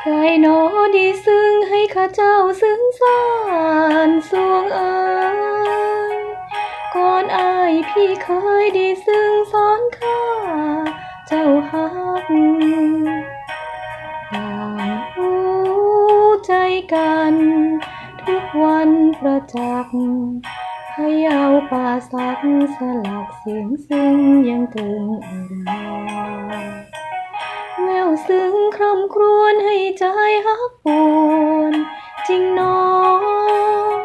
ใครหนอดีซึ่งให้ข้าเจ้าซึ้งสานสวงเอ่ยก่อนอายพี่เคยดีซึ่งสอนข้าเจ้าฮักต่างรู้ใจกัน ทุกวันประจักษ์พยาวป่าสักสลักเสียงซึ่งยังถึงอุราแวว ซึ้งคร่ำครวญให้ใจฮักปวนจริงหนอง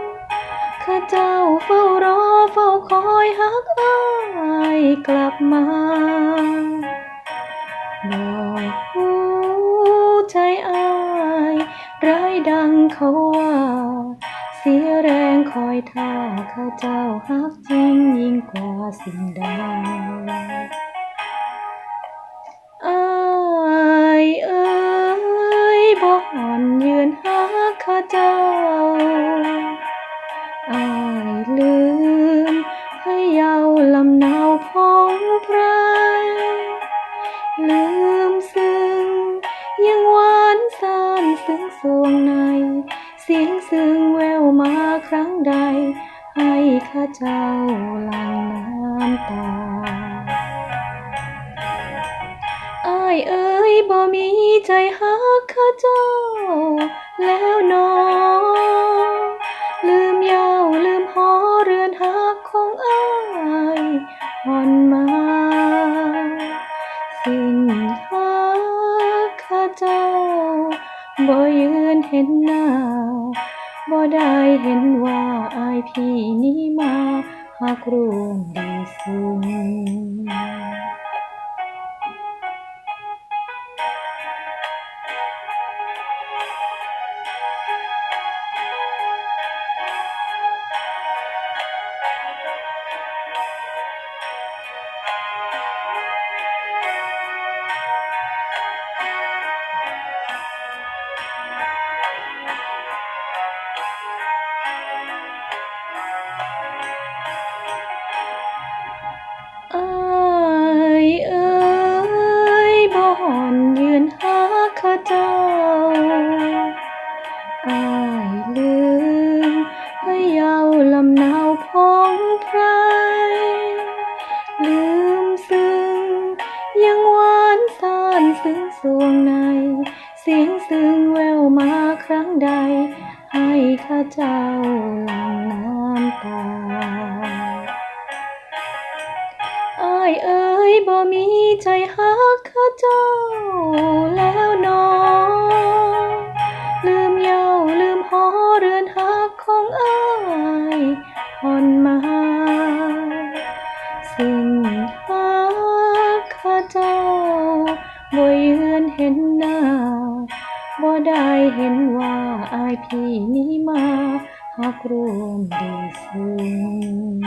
ข้าเจ้าเฝ้ารอเฝ้าคอยฮักอ้ายกลับมาบอกหูใจอ้ายร้ายดังเขาว่าเสียแรงคอยท่าข้าเจ้าฮักจริงยิ่งกว่าสิ่งใด เจ้าอายลืม ให้เยาลำนาวพองไพรลืมซึ้งยังหวานสานซึ้งสวงใน เสียงซึ้งแววมาครั้งใด ให้ข้าเจ้าหลั่งน้ำตาอายเอ๋ยบ่มีใจฮักข้าเจ้า แล้วนอลืมเยาวลืมหอเรือนฮักของอายผ่อนมาสิ่งฮักข้าเจ้าบ่ยืนเห็นหน้าบ่ได้เห็นว่าอายพี่นี้มาฮักรวมดีซึ้ง ซึ้งสวงใน เสียงซึ้งแววมาครั้งใด ให้ข้าเจ้าหลั่งน้ำตาอายเอ๋ยบ่มีใจฮักข้าเจ้าแล้วนอลืมเยาลืมหอเรือนฮักของอาย บ่ยืนเห็นหน้าบ่ได้เห็นว่าอายพี่นี้มาฮักรวมดีสูง